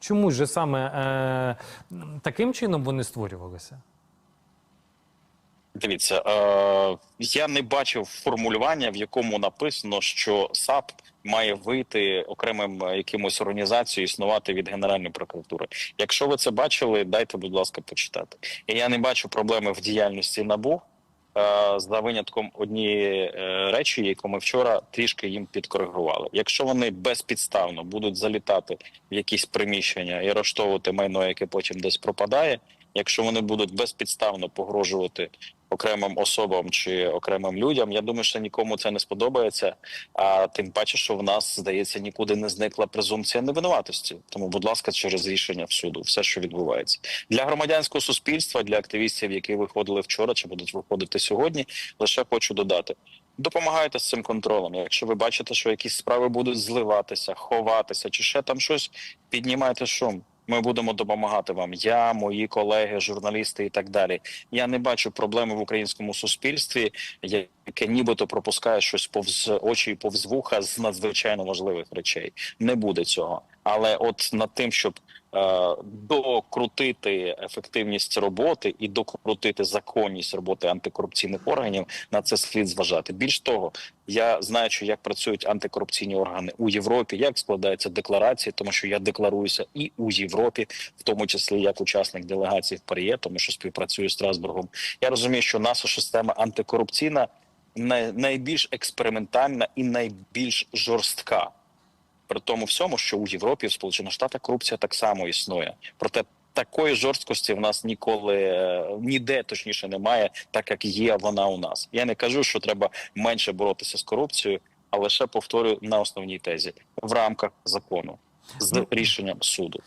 Чому ж саме е, таким чином вони створювалися? Дивіться, е, я не бачив формулювання, в якому написано, що САП має вийти окремим е, якимось організацією, існувати від Генеральної прокуратури. Якщо ви це бачили, дайте, будь ласка, почитати. І я не бачу проблеми в діяльності набу. Е, За винятком однієї е, речі, яку ми вчора трішки їм підкоригували. Якщо вони безпідставно будуть залітати в якісь приміщення і арештовувати майно, яке потім десь пропадає, якщо вони будуть безпідставно погрожувати окремим особам чи окремим людям. Я думаю, що нікому це не сподобається. А тим паче, що в нас здається нікуди не зникла презумпція невинуватості. Тому, будь ласка, через рішення в суду, все, що відбувається для громадянського суспільства, для активістів, які виходили вчора чи будуть виходити сьогодні. Лише хочу додати. Допомагайте з цим контролем. Якщо ви бачите, що якісь справи будуть зливатися, ховатися, чи ще там щось, піднімайте шум. Ми будемо допомагати вам. Я, мої колеги, журналісти і так далі. Я не бачу проблеми в українському суспільстві, яке нібито пропускає щось повз очі і повз вуха з надзвичайно важливих речей. Не буде цього. Але от над тим, щоб е, докрутити ефективність роботи і докрутити законність роботи антикорупційних органів, на це слід зважати. Більш того, я знаючи, як працюють антикорупційні органи у Європі, як складаються декларації, тому що я декларуюся і у Європі, в тому числі як учасник делегації в ПАРЄ, тому що співпрацюю з Страсбургом. Я розумію, що наша система антикорупційна найбільш експериментальна і найбільш жорстка. При тому всьому, що у Європі, в Сполучених Штатах корупція так само існує. Проте такої жорсткості в нас ніколи е, ніде точніше немає, так як є вона у нас. Я не кажу, що треба менше боротися з корупцією, а лише повторюю на основній тезі в рамках закону з рішенням суду.